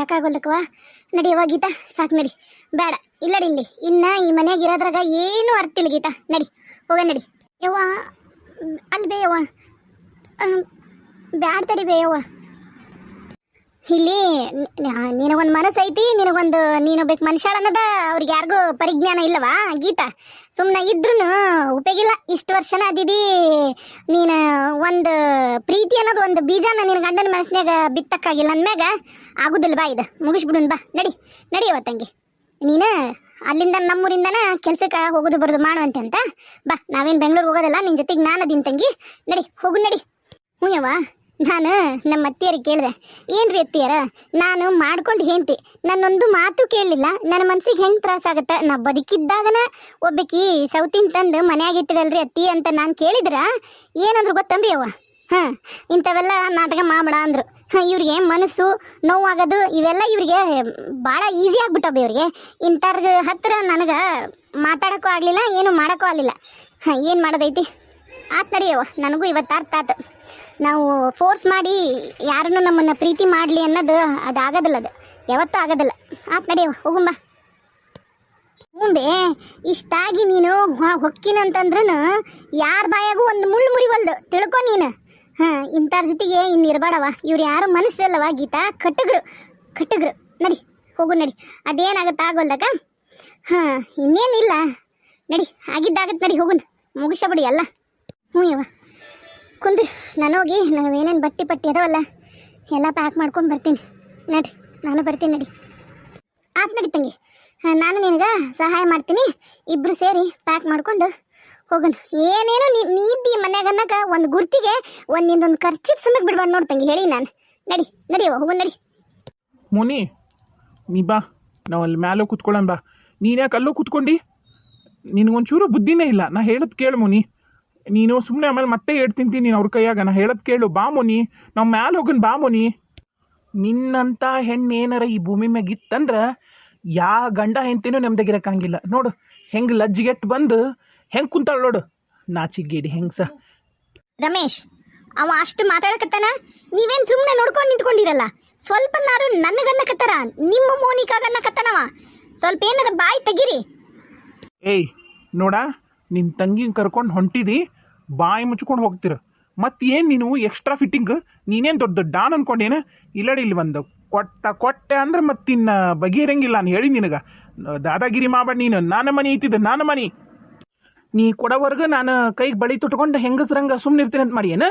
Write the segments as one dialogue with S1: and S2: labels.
S1: ಯಾಕಾಗೋದಕ್ಕವ ನಡಿ ಯವ್ವ ಗೀತಾ, ಸಾಕು ನಡಿ. ಬೇಡ, ಇಲ್ಲಡಿ ಇಲ್ಲಿ. ಇನ್ನ ಈ ಮನೆಯಾಗ ಇರೋದ್ರಾಗ ಏನೂ ಅರ್ಥ ಇಲ್ಲ ಗೀತಾ. ನಡಿ, ಹೋಗ ನಡಿ. ಯವ್ವ ಅಲ್ಲಿ ಬೇಯವ್ವ. ಬ್ಯಾಡ ತಡಿ ಬೇ ಯವ್ವ ಇಲ್ಲಿ ನಿನಗೊಂದು ಮನಸ್ಸು ಐತಿ ನಿನಗೊಂದು ನೀನು ಬೇಕು ಮನುಷ್ಯಳನ್ನದ ಅವ್ರಿಗೆ ಯಾರಿಗೂ ಪರಿಜ್ಞಾನ ಇಲ್ಲವಾ? ಗೀತಾ ಸುಮ್ಮನೆ ಇದ್ರೂ ಉಪಯೋಗಿಲ್ಲ. ಇಷ್ಟು ವರ್ಷನ ಅದಿದಿ ನೀನು ಒಂದು ಪ್ರೀತಿ ಅನ್ನೋದು ಒಂದು ಬೀಜನ ನಿನ್ನ ಗಂಡನ ಮನಸ್ಸಿನಾಗ ಬಿತ್ತಕ್ಕಾಗಿಲ್ಲ ಅಂದ್ಮ್ಯಾಗ ಆಗುದಿಲ್ಲ ಬಾ ಇದು? ಮುಗಿಸ್ಬಿಡುನ್ ಬಾ. ನಡಿ ನಡಿಯವ ತಂಗಿ ನೀನು ಅಲ್ಲಿಂದ ನಮ್ಮೂರಿಂದನ ಕೆಲಸಕ್ಕೆ ಹೋಗೋದು ಬರೋದು ಮಾಡುವಂತೆ ಅಂತ ಬಾ, ನಾವೇನು ಬೆಂಗಳೂರು ಹೋಗೋದಲ್ಲ ನಿನ್ನ ಜೊತೆಗೆ ನಾನು ಅದೀನಿ ತಂಗಿ. ನಡಿ, ಹೋಗು ನಡಿ. ಹ್ಞೂ ಯವ್ವ ನಾನು ನಮ್ಮ ಅತ್ತಿಯರು ಕೇಳಿದೆ, ಏನ್ರಿ ಅತ್ತಿಯರ? ನಾನು ಮಾಡ್ಕೊಂಡು ಹೇಂತಿ ನನ್ನೊಂದು ಮಾತು ಕೇಳಲಿಲ್ಲ. ನನ್ನ ಮನ್ಸಿಗೆ ಹೆಂಗೆ ತ್ರಾಸ ಆಗುತ್ತೆ? ನಾ ಬದುಕಿದ್ದಾಗನ ಒಬ್ಬಕಿ ಸೌತಿನ ತಂದು ಮನ್ಯಾಗ ಇಟ್ಟಿದಲ್ರಿ ಅತ್ತಿ ಅಂತ ನಾನು ಕೇಳಿದ್ರ, ಏನಂದ್ರು ಗೊತ್ತಂಬಿ ಅವ್ವ? ಹಾಂ, ಇಂಥವೆಲ್ಲ ನಾಟಕ ಮಾಡಬೇಡ ಅಂದರು. ಹಾಂ, ಇವ್ರಿಗೆ ಮನಸ್ಸು ನೋವಾಗೋದು, ಇವೆಲ್ಲ ಇವರಿಗೆ ಭಾಳ ಈಸಿ ಆಗ್ಬಿಟ್ಟವೆ ಇವ್ರಿಗೆ. ಇಂಥವ್ರ ಹತ್ತಿರ ನನಗೆ ಮಾತಾಡೋಕ್ಕೂ ಆಗಲಿಲ್ಲ, ಏನು ಮಾಡೋಕ್ಕೂ ಆಗಲಿಲ್ಲ. ಹಾಂ, ಏನು ಮಾಡೋದೈತಿ? ಆತ್ ನಡಿಯವ್ವ ನನಗೂ ಇವತ್ತು ಅರ್ಥ ಆತು. ನಾವು ಫೋರ್ಸ್ ಮಾಡಿ ಯಾರನ್ನು ನಮ್ಮನ್ನು ಪ್ರೀತಿ ಮಾಡಲಿ ಅನ್ನೋದು ಅದು ಆಗೋದಿಲ್ಲ ಅದು. ಯಾವತ್ತೂ ಆಗೋದಿಲ್ಲ. ಆತ್ ನಡಿ ಹೋಗುಂಬ ಮುಂಬೆ ಇಷ್ಟಾಗಿ ನೀನು ಹೊಕ್ಕಿನಂತಂದ್ರೂ ಯಾರ ಬಾಯಾಗೂ ಒಂದು ಮುಳ್ಳು ಮುರಿವಲ್ದು. ತಿಳ್ಕೊ ನೀನು. ಹಾಂ ಇಂಥವ್ರ ಜೊತೆಗೆ ಇನ್ನು ಇರಬೇಡವ ಇವ್ರು ಯಾರು ಮನಸ್ಸಲ್ಲವ ಗೀತಾ? ಕಟ್ಟಗ್ರು. ಕಟ್ಟಗ್ರು. ನಡಿ, ಹೋಗು ನಡಿ. ಅದೇನಾಗತ್ತೆ ಆಗೋಲ್ದಾಗ ಹಾಂ, ಇನ್ನೇನಿಲ್ಲ. ನಡಿ ಆಗಿದ್ದಾಗತ್ತೆ ನಡಿ, ಹೋಗುನ್. ಮುಗಿಸಬಿಡಿ ಅಲ್ಲ ಹ್ಞೂ ಯವ್ವ. ಕುಂದ್ರಿ, ನಾನು ಹೋಗಿ ನಾನು ಏನೇನು ಬಟ್ಟೆ ಪಟ್ಟಿ ಅದಾವಲ್ಲ, ಎಲ್ಲ ಪ್ಯಾಕ್ ಮಾಡ್ಕೊಂಡು ಬರ್ತೀನಿ. ನಡಿ ನಾನು ಬರ್ತೀನಿ ನಡಿ. ಆತ್ ನಡಿ ತಂಗಿ. ನಾನು ನಿನಗೆ ಸಹಾಯ ಮಾಡ್ತೀನಿ. ಇಬ್ಬರು ಸೇರಿ ಪ್ಯಾಕ್ ಮಾಡ್ಕೊಂಡು ಹೋಗೋಣ. ಏನೇನೋ ನೀ, ನೀತಿ ಮನ್ಯಾಗ ಅನ್ನಕ ಒಂದು ಗುರ್ತಿಗೆ ಒಂದು ನಿಂದೊಂದು ಖರ್ಚಿಗೆ ಸುಮ್ಮನೆ ಬಿಡ್ಬಾರ್ದು ನೋಡಿ ತಂಗಿ, ಹೇಳಿ ನಾನು. ನಡಿ ನಡಿಯವ ಹೋಗೋಣ ನಡಿ.
S2: ಮುನಿ, ನೀ ಬಾ. ನಾವು ಅಲ್ಲಿ ಮ್ಯಾಲೆ ಕೂತ್ಕೊಳ್ಳೋಣ ಬಾ. ನೀನು ಯಾಕೆ ಅಲ್ಲೂ ಕೂತ್ಕೊಂಡು? ನಿನಗೊಂಚೂರು ಬುದ್ಧಿನೇ ಇಲ್ಲ. ನಾ ಹೇಳೋದು ಕೇಳು ಮುನಿ. ನೀನು ಸುಮ್ಮನೆ ಆಮೇಲೆ ಮತ್ತೆ ಹೇಳ್ ತಿಂತೀನಿ ನೀನು ಅವ್ರ ಕೈಯಾಗ. ನಾ ಹೇಳೋದು ಕೇಳು. ಬಾ ಮುನಿ ನಾವು ಮ್ಯಾಲೆ ಹೋಗನ್ ಬಾ ಮುನಿ. ನಿನ್ನಂಥ ಹೆಣ್ಣು ಏನಾರ ಈ ಭೂಮಿ ಮ್ಯಾಗ ಇತ್ತಂದ್ರೆ ಯಾ ಗಂಡ ಹೆಂಡ್ತಿನೂ ನೆಮ್ಮದಿಗಿರಕ್ಕಂಗಿಲ್ಲ ನೋಡು ಹೆಂಗೆ ಲಜ್ಜಿಗೆಟ್ಟು ಬಂದು ಹೆಂಗೆ ಕುಂತಾಳ ನೋಡು. ನಾಚಿಗೇಡಿ ಹೆಂಗ್ಸ.
S1: ರಮೇಶ್ ಅವ ಅಷ್ಟು ಮಾತಾಡಕತ್ತಾನ? ನೀವೇನು ಸುಮ್ಮನೆ ನೋಡ್ಕೊಂಡು ನಿಂತ್ಕೊಂಡಿರಲ್ಲ. ಸ್ವಲ್ಪನಾರು ನನಗನ್ನಕತ್ತಾರ. ನಿಮ್ಮ ಮೋನಿಕಾಗನ್ನಕತ್ತಾನವ. ಸ್ವಲ್ಪ ಏನಾರ ಬಾಯಿ ತೆಗಿರಿ.
S2: ಏಯ್ ನೋಡ. ನಿನ್ನ ತಂಗಿನ ಕರ್ಕೊಂಡು ಹೊಂಟಿದಿ, ಬಾಯಿ ಮುಚ್ಕೊಂಡು ಹೋಗ್ತೀರ. ಮತ್ತೆ ಏನು ನೀನು ಎಕ್ಸ್ಟ್ರಾ ಫಿಟ್ಟಿಂಗ್ ನೀನೇನು ದೊಡ್ಡ ದೊಡ್ಡ ಡಾನ್ ಅನ್ಕೊಂಡೇನ? ಇಲ್ಲಡಿ ಇಲ್ಲಿ ಒಂದು ಕೊಟ್ಟ ಕೊಟ್ಟೆ ಅಂದ್ರೆ ಮತ್ತಿನ್ನ ಬಗೆಹರಂಗಿಲ್ಲ ನಾನು ಹೇಳಿ ನಿನಗೆ. ದಾದಾಗಿರಿ ಮಾಡಬೇಡ ನೀನು ನನ್ನ ಮನೆ ಐತಿದ್ದ ನನ್ನ ಮನೆ. ನೀ ಕೊಡೋವರೆಗೂ ನಾನು ಕೈಗೆ ಬಳಿ ತುಟ್ಕೊಂಡು ಹೆಂಗಸ್ರಂಗ ಸುಮ್ಮನೆ ಇರ್ತೀನಿ ಅಂತ ಮಾಡಿ ಏನ?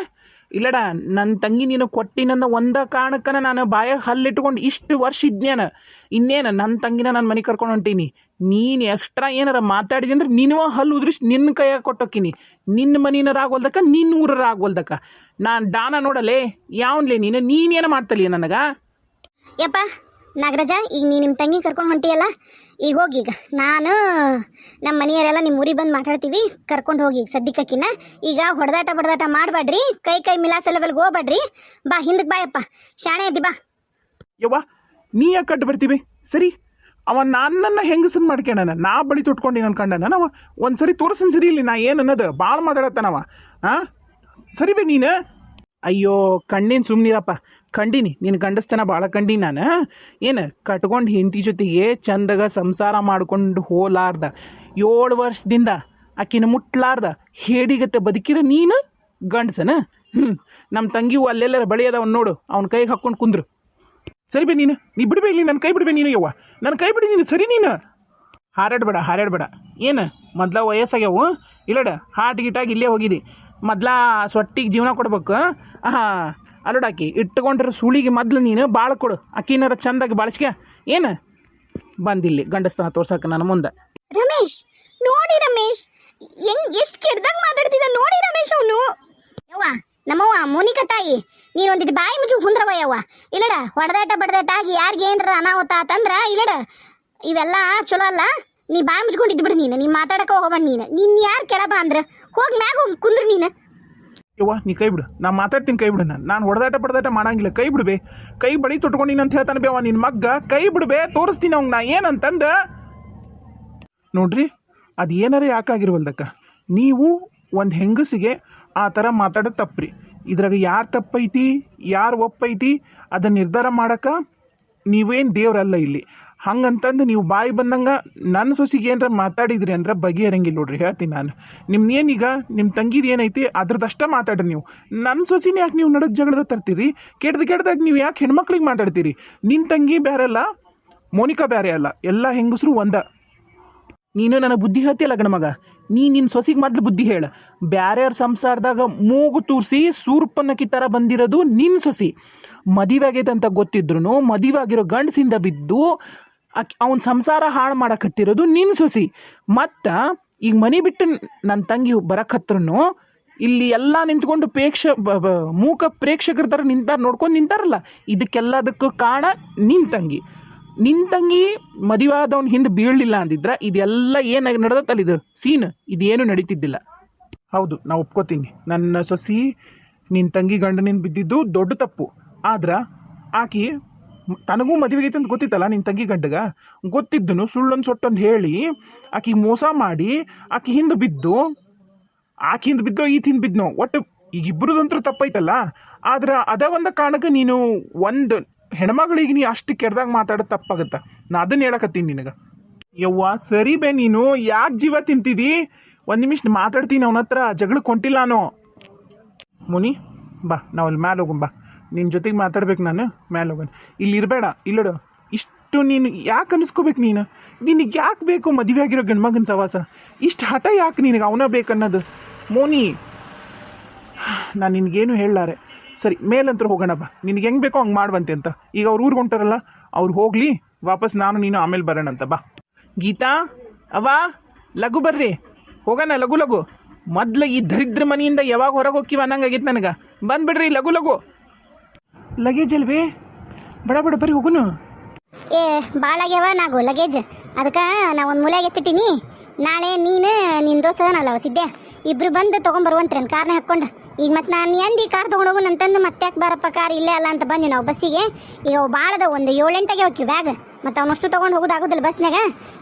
S2: ಇಲ್ಲಡ ನನ್ನ ತಂಗಿ ನೀನು ಕೊಟ್ಟಿನಂದ ಒಂದ ಕಾರಣಕ್ಕನ ನಾನು ಬಾಯಾಗ ಹಲ್ಲಿಟ್ಕೊಂಡು ಇಷ್ಟು ವರ್ಷ ಇದ್ನೇನ? ಇನ್ನೇನು ನನ್ನ ತಂಗಿನ ನನ್ನ ಮನೆ ಕರ್ಕೊಂಡು ಹೊಂಟೀನಿ. ನೀನು ಎಕ್ಸ್ಟ್ರಾ ಏನಾರ ಮಾತಾಡಿದೆ ಅಂದ್ರೆ ನೀನು ಹಲ್ಲು ಉದ್ರಿಸಿ ನಿನ್ನ ಕೈಯಾಗ ಕೊಟ್ಟೋಕ್ಕಿನಿ ನಿನ್ನ ಮನಿನ ಆಗೋಲ್ದಕ್ಕ ನಿನ್ನ ಊರರ ಆಗೋಲ್ದಕ್ಕ ನಾನು ದಾನ ನೋಡಲೇ, ಯಾವನ್ಲೇ ನೀನು? ನೀನೇನು ಮಾಡ್ತಲಿ ನನಗೆ?
S1: ಯಪ್ಪ ನಾಗರಾಜ, ಈಗ ನೀ ನಿಮ್ಮ ತಂಗಿ ಕರ್ಕೊಂಡು ಹೊಂಟಿಯಲ್ಲ, ಈಗ ಹೋಗಿ ಈಗ. ನಾನು ನಮ್ಮ ಮನೆಯವರೆಲ್ಲ ನಿಮ್ಮ ಊರಿಗೆ ಬಂದು ಮಾತಾಡ್ತೀವಿ, ಕರ್ಕೊಂಡು ಹೋಗಿ ಈಗ ಸದ್ಯಕ್ಕಕ್ಕಿನ ಈಗ ಹೊಡೆದಾಟ ಬಡದಾಟ ಮಾಡಬೇಡ್ರಿ, ಕೈ ಕೈ ಮಿಲಾಸ ಲೆವೆಲ್ಗೆ ಹೋಗ್ಬೇಡ್ರಿ. ಬಾ ಹಿಂದಕ್ಕೆ ಬಾಯಪ್ಪ. ಶಾಣೆ ಅದಿ ಬಾ.
S2: ಯವ್ವ, ನೀ ಯಾಕೆ ಕಟ್ಟು ಬರ್ತೀವಿ? ಸರಿ, ಅವ ನನ್ನನ್ನು ಹೆಂಗಸನ್ ಮಾಡ್ಕೊಂಡನ ನಾ ಬಳಿ ತೊಟ್ಕೊಂಡು ಅನ್ಕೊಂಡನ ಅವ ಒಂದು ಸರಿ ತೋರ್ಸನ್ ಸರಿ ಇಲ್ಲಿ ನಾ ಏನು ಅನ್ನೋದು? ಭಾಳ ಮಾತಾಡತ್ತಾನವ ಹಾಂ ಸರಿ ಬೇ ನೀನು. ಅಯ್ಯೋ, ಕಣ್ಣಿನ ಸುಮ್ಮನಿರಪ್ಪ ಕಂಡೀನಿ. ನಿನ್ನ ಗಂಡಸ್ತನ ಭಾಳ ಕಂಡೀನಿ ನಾನು. ಏನು ಕಟ್ಕೊಂಡು ಹೆಂಡತಿ ಜೊತೆಗೆ ಚಂದಗ ಸಂಸಾರ ಮಾಡ್ಕೊಂಡು ಹೋಲಾರ್ದ. ಏಳು ವರ್ಷದಿಂದ ಆಕಿನ ಮುಟ್ಲಾರ್ದ. ಹೇಡಿಗತ್ತೆ ಬದುಕಿರ ನೀನು ಗಂಡಸನ? ನಮ್ಮ ತಂಗಿವು ಅಲ್ಲೆಲ್ಲರ ಬಳಿ ಅದಾವನ್ ನೋಡು. ಅವ್ನ ಕೈಗೆ ಹಾಕ್ಕೊಂಡು ಕುಂದ್ರು. ಸರಿ ಬೇ ನೀನು. ನೀ ಬಿಡ್ಬೇ ಇಲ್ಲಿ. ನನ್ನ ಕೈ ಬಿಡ್ಬೇ ನೀನು ಯವ್ವ. ನನ್ನ ಕೈ ಬಿಡಿ ನೀನು. ಸರಿ ನೀನು. ಹಾರಾಡ್ಬೇಡ ಹಾರಾಡ್ಬೇಡ. ಏನು? ಮೊದ್ಲ ವಯಸ್ಸಾಗ್ಯಾವು. ಇಲ್ಲಡ, ಹಾಟ್ ಗಿಟಾಗಿ ಇಲ್ಲೇ ಹೋಗಿದ್ದಿ ಮೊದ್ಲ ಸೊಟ್ಟಿಗೆ ಜೀವನ ಕೊಡ್ಬೇಕು. ಹಾಂ ಅಲ್ಲೋಡಾಕಿ ಇಟ್ಕೊಂಡಿರೋ ಸುಳಿಗೆ ಮೊದ್ಲು ನೀನು ಭಾಳ ಕೊಡು. ಅಕ್ಕಿನಾರ ಚಂದಾಗಿ ಬಾಳಿಸ್ಕ. ಏನು? ಬಂದಿಲ್ಲಿ, ಗಂಡಸ್ತನ ತೋರ್ಸಕ್ಕೆ ನನ್ನ ಮುಂದೆ.
S1: ರಮೇಶ್, ನೋಡಿ ರಮೇಶ್. ಹೆಂಗ್ ಎಷ್ಟು ಕೆಡ್ದಂಗೆ ಮಾತಾಡ್ತಿದ್ದ ನೋಡಿ ರಮೇಶ್ ಅವನು. ಯವ್ವ, ನಮ್ಮವ್ವ ಮೋನಿಕಾ ತಾಯಿ ನೀನು ಒಂದಿಟ್ಟು ಬಾಯಿ ಮುಚ್ಚು ಕುಂದ್ರವ ಯವ್ವ. ಇಲ್ಲಡ, ಹೊಡೆದಾಟ ಬಡದಾಟ ಆಗಿ ಯಾರಿಗೆ ಏನರ ಅನಾಹುತ ಆತಂದ್ರ ಇಲ್ಲಡ, ಇವೆಲ್ಲ ಚಲೋ ಅಲ್ಲ. ನೀ ಬಾಯಿ ಮುಚ್ಕೊಂಡಿದ್ದು ಬಿಡು ನೀನು, ನೀ ಮಾತಾಡಕ ಹೋಗಬೇಡ ನೀನು. ನಿನ್ನ ಯಾರು ಕೆಳಬ ಅಂದ್ರೆ? ಹೋಗಿ ಮ್ಯಾಗ ಹೋಗಿ ಕುಂದ್ರ ನೀನು.
S2: ಯವ್ವ, ನೀ ಕೈ ಬಿಡು. ನಾ ಮಾತಾಡ್ತೀನಿ ಕೈ ಬಿಡು ನಾನು. ನಾನು ಹೊಡೆದಾಟ ಪಡೆದಾಟ ಮಾಡಂಗಿಲ್ಲ. ಕೈ ಬಿಡ್ಬೇ ಕೈ ಬಳಿ ತೊಟ್ಕೊಂಡಿನಿ ಅಂತ ಹೇಳ್ತಾನೆ ಬೇವ ನಿನ್ನ ಮಗ್ಗ. ಕೈ ಬಿಡ್ಬೇ ತೋರಿಸ್ತೀನಿ ಅವ್ನ ನಾ ಏನಂತಂದ. ನೋಡ್ರಿ, ಅದು ಏನಾರ ಯಾಕಾಗಿರ್ವಲ್ದಕ್ಕ ನೀವು ಒಂದು ಹೆಂಗಸಿಗೆ ಆ ಥರ ಮಾತಾಡೋದು ತಪ್ಪ್ರಿ. ಇದ್ರಾಗ ಯಾರು ತಪ್ಪೈತಿ, ಯಾರು ಒಪ್ಪೈತಿ ಅದನ್ನು ನಿರ್ಧಾರ ಮಾಡಕ್ಕೆ ನೀವೇನು ದೇವರಲ್ಲ ಇಲ್ಲಿ. ಹಂಗಂತಂದು ನೀವು ಬಾಯಿ ಬಂದಂಗೆ ನನ್ನ ಸೊಸಿಗೆ ಏನಾರ ಮಾತಾಡಿದ್ರಿ ಅಂದ್ರೆ ಬಗೆಹರಂಗಿಲ್ಲ ನೋಡ್ರಿ ಹೇಳ್ತೀನಿ ನಾನು. ನಿಮ್ನ ಏನೀಗ ನಿಮ್ಮ ತಂಗಿದು ಏನೈತಿ ಅದ್ರದಷ್ಟೇ ಮಾತಾಡ್ರಿ ನೀವು. ನನ್ನ ಸೊಸಿನ ಯಾಕೆ ನೀವು ನಡಕ್ ಜಗಳದ ತರ್ತೀರಿ? ಕೆಡ್ದು ಕೆಡ್ದಾಗ ನೀವು ಯಾಕೆ ಹೆಣ್ಮಕ್ಳಿಗೆ ಮಾತಾಡ್ತೀರಿ? ನಿನ್ನ ತಂಗಿ ಬೇರೆ ಅಲ್ಲ, ಮೋನಿಕಾ ಬೇರೆ ಅಲ್ಲ, ಎಲ್ಲ ಹೆಂಗಸರು ಒಂದ. ನೀನು ನನ್ನ ಬುದ್ಧಿ ಹೇಳ್ತಿಯಲ್ಲ ಗಣಮಗ ನೀ ನಿನ್ನ ಸೊಸಿಗೆ ಮೊದ್ಲು ಬುದ್ಧಿ ಹೇಳ. ಬ್ಯಾರ್ಯಾರ ಸಂಸಾರದಾಗ ಮೂಗು ತೂರಿಸಿ ಸೂರ್ಪನ್ನಕ್ಕಿ ಥರ ಬಂದಿರೋದು ನಿನ್ನ ಸೊಸಿ. ಮದುವೆ ಆಗೈತೆ ಅಂತ ಗೊತ್ತಿದ್ರು ಮದುವೆ ಆಗಿರೋ ಗಂಡಸಿಂದ ಬಿದ್ದು ಆಕಿ ಅವನ ಸಂಸಾರ ಹಾಳು ಮಾಡಕತ್ತಿರೋದು ನಿನ್ನ ಸೊಸಿ. ಮತ್ತು ಈಗ ಮನೆ ಬಿಟ್ಟು ನನ್ನ ತಂಗಿ ಬರಕತ್ರು ಇಲ್ಲಿ ಎಲ್ಲ ನಿಂತ್ಕೊಂಡು ಪ್ರೇಕ್ಷ ಮೂಕ ಪ್ರೇಕ್ಷಕರ ಥರ ನಿಂತಾರ ನೋಡ್ಕೊಂಡು ನಿಂತಾರಲ್ಲ. ಇದಕ್ಕೆಲ್ಲದಕ್ಕೂ ಕಾರಣ ನಿನ್ನ ತಂಗಿ. ನಿನ್ನ ತಂಗಿ ಮದುವೆ ಹಿಂದೆ ಬೀಳಲಿಲ್ಲ ಅಂದಿದ್ರೆ ಇದೆಲ್ಲ ಏನಾಗಿ ನಡೆದತ್ತಲ್ಲ ಇದು? ಸೀನ್. ಇದೇನು ನಡೀತಿದ್ದಿಲ್ಲ. ಹೌದು ನಾ ಒಪ್ಕೋತೀನಿ. ನನ್ನ ಸೊಸಿ ನಿನ್ನ ತಂಗಿ ಗಂಡನಿಂದ ಬಿದ್ದಿದ್ದು ದೊಡ್ಡ ತಪ್ಪು. ಆದ್ರೆ ಆಕಿ ತನಗೂ ಮದುವೆ ಐತೆ ಅಂತ ಗೊತ್ತಿತ್ತಲ್ಲ ನಿನ್ನ ತಂಗಿ ಗಂಡಗ ಗೊತ್ತಿದ್ದನು ಸುಳ್ಳೊಂದು ಸೊಟ್ಟೊಂದು ಹೇಳಿ, ಆಕಿ ಮೋಸ ಮಾಡಿ, ಆಕೆ ಹಿಂದೆ ಬಿದ್ದು, ಆಕಿ ಹಿಂದೆ ಬಿದ್ದೋ, ಈತ ಹಿಂದೆ ಬಿದ್ದನೋ, ಒಟ್ಟು ಈಗ ಇಬ್ಬರದಂತೂ ತಪ್ಪೈತಲ್ಲ? ಆದ್ರೆ ಅದ ಒಂದು ಕಾರಣಕ್ಕೆ ನೀನು ಒಂದು ಹೆಣ್ಮಗಳಿಗೆ ನೀ ಅಷ್ಟು ಕೆಡ್ದಾಗ ಮಾತಾಡೋದು ತಪ್ಪಾಗತ್ತ. ನಾ ಅದನ್ನ ಹೇಳಕತ್ತೀನಿ ನಿನಗೆ. ಯವ್ವ, ಸರಿ ಬೇ ನೀನು, ಯಾಕೆ ಜೀವ ತಿಂತಿದಿ? ಒಂದು ನಿಮಿಷ ಮಾತಾಡ್ತೀನಿ ಅವನ ಹತ್ರ ಹೊಂಟಿಲ್ಲ ನಾನು ಮುನಿ, ಬಾ, ನಾವು ಅಲ್ಲಿ ಮ್ಯಾಲೆ ಬಾ. ನಿನ್ನ ಜೊತೆಗೆ ಮಾತಾಡ್ಬೇಕು ನಾನು? ಮ್ಯಾಲೆ ಹೋಗೋಣ. ಇಲ್ಲಿ ಇರಬೇಡ ಇಲ್ಲಡು ಇಷ್ಟು ನೀನು ಯಾಕೆ ಅನಿಸ್ಕೋಬೇಕು ನೀನು? ನಿನಗೆ ಯಾಕೆ ಬೇಕು ಮದುವೆ ಆಗಿರೋ ಗಂಡ್ಮಗನ ಸವಾಸ? ಇಷ್ಟು ಹಠ ಯಾಕೆ ನಿನಗೆ ಅವನ ಬೇಕನ್ನೋದು? ಮೋನಿ, ನಾನು ನಿನಗೇನು ಹೇಳಲಾರೆ. ಸರಿ, ಮೇಲಂತ್ರ ಹೋಗೋಣ ಬಾ. ನಿನಗೆ ಹೆಂಗೆ ಬೇಕೋ ಹಂಗೆ ಮಾಡುವಂತೆ ಅಂತ. ಈಗ ಅವ್ರು ಊರಿಗೆ ಹೊಂಟಾರಲ್ಲ, ಅವ್ರು ಹೋಗಲಿ, ವಾಪಸ್ ನಾನು ನೀನು ಆಮೇಲೆ ಬರೋಣ ಅಂತ. ಬಾ. ಗೀತಾ ಅವಾ ಲಘು ಬರ್ರಿ. ಹೋಗೋಣ, ಲಘು ಲಘು. ಮೊದ್ಲು ಈ ದರಿದ್ರ ಮನೆಯಿಂದ ಯಾವಾಗ ಹೊರಗೆ ಹೋಗ್ತೀವ ಅನ್ನಂಗಾಗಿತ್ತು ನನಗೆ. ಬಂದುಬಿಡ್ರಿ, ಲಘು ಲಘು. ಲಗೇಜ್ ಅಲ್ವೇ? ಬಡ ಬಡ ಬರೀ ಹೋಗುನು.
S1: ಏ ಭಾಳಾಗ್ಯಾವ ನಾಗು ಲಗೇಜ್ ಅದಕ್ಕೆ ನಾ ಒಂದು ಮೂಲೆಗೆ ಎತ್ತಿಟ್ಟಿನಿ. ನಾಳೆ ನೀನು ನಿನ್ನ ದೋಸ್ತ ಅಲ್ಲ ಅವ ಸಿದ್ದೆ. ಇಬ್ರು ಬಂದು ತೊಗೊಂಬರುವಂತ್ರೇನು ಕಾರ್ನ ಹಾಕ್ಕೊಂಡು. ಈಗ ಮತ್ತೆ ನಾನು ಎಂದಿ ಕಾರ್ ತೊಗೊಂಡೋಗು ಅಂತಂದು ಮತ್ತೆ ಯಾಕೆ ಬಾರಪ್ಪ ಕಾರ್ ಇಲ್ಲೇ ಅಲ್ಲ ಅಂತ ಬಂದು ನಾವು ಬಸ್ಸಿಗೆ. ಈಗ ಅವು ಭಾಳದ ಒಂದು ಏಳೆಂಟಾಗೆ ಹೋಗ್ತೀವಿ ಬ್ಯಾಗ್. ಮತ್ತು ಅವನಷ್ಟು ತೊಗೊಂಡು ಹೋಗೋದಾಗೋದಿಲ್ಲ ಬಸ್ನಾಗ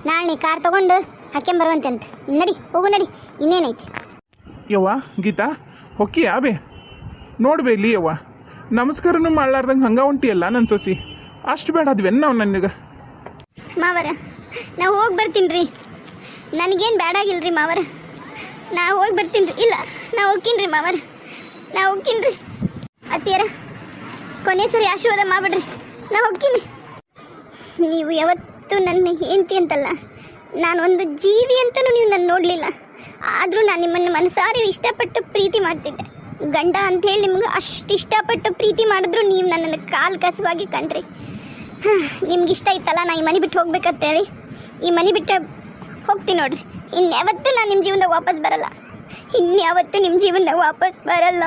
S1: ನಾಳೆ ನೀ ಕಾರ್ ತೊಗೊಂಡು ಹಾಕ್ಯಂಬರುವಂತೆ ಅಂತ ನಡಿ ಹೋಗು ನಡಿ. ಇನ್ನೇನೈತಿ?
S2: ಯವ್ವ ಗೀತಾ ಹೊಕ್ಕಿ ಯಾವೇ ನೋಡ್ಬೇ ಇಲ್ಲಿ ಯವ್ವ. ನಮಸ್ಕಾರನೂ ಮಾಡ್ಲಾರ್ದಂಗೆ ಹಂಗ ಹೊಂಟಿಯಲ್ಲ ನನ್ನ ಸೊಸಿ. ಅಷ್ಟು ಬೇಡ ಅದ್ವೆನ್ ನಾವು ನನಗೆ?
S1: ಮಾವರ ನಾ ಹೋಗಿ ಬರ್ತೀನಿ ರೀ ನನಗೇನು ಬೇಡಾಗಿಲ್ರಿ ಮಾವರ. ನಾ ಹೋಗಿ ಬರ್ತೀನಿ ರೀ ಇಲ್ಲ, ನಾ ಹೋಗ್ತೀನಿ ರೀ ಮಾವರ. ನಾ ಹೋಗ್ತೀನಿ ರೀ. ಅತ್ತಿಯರ, ಕೊನೆ ಸರಿ ಆಶೀರ್ವಾದ ಮಾಡ್ಬಿಡ್ರಿ. ನಾ ಹೋಗ್ತೀನಿ. ನೀವು ಯಾವತ್ತೂ ನನ್ನ ಹೆಂಡತಿ ಅಂತಲ್ಲ, ನಾನು ಒಂದು ಜೀವಿ ಅಂತಲೂ ನೀವು ನನ್ನ ನೋಡಲಿಲ್ಲ. ಆದರೂ ನಾನು ನಿಮ್ಮನ್ನು ಮನಸಾರಿ ಇಷ್ಟಪಟ್ಟು ಪ್ರೀತಿ ಮಾಡ್ತಿದ್ದೆ. ಗಂಡ ಅಂಥೇಳಿ ನಿಮ್ಗೆ ಅಷ್ಟು ಇಷ್ಟಪಟ್ಟು ಪ್ರೀತಿ ಮಾಡಿದ್ರು ನೀವು ನನ್ನನ್ನು ಕಾಲು ಕಸವಾಗಿ ಕಂಡ್ರಿ. ನಿಮ್ಗೆ ಇಷ್ಟ ಇತ್ತಲ್ಲ ನಾ ಈ ಮನೆ ಬಿಟ್ಟು ಹೋಗ್ಬೇಕಂತೇಳಿ. ಈ ಮನೆ ಬಿಟ್ಟು ಹೋಗ್ತೀನಿ ನೋಡ್ರಿ. ಇನ್ಯಾವತ್ತೂ ನಾನು ನಿಮ್ಮ ಜೀವನದಾಗ ವಾಪಸ್ ಬರಲ್ಲ. ಇನ್ಯಾವತ್ತೂ ನಿಮ್ಮ ಜೀವನದಾಗ ವಾಪಸ್ ಬರಲ್ಲ.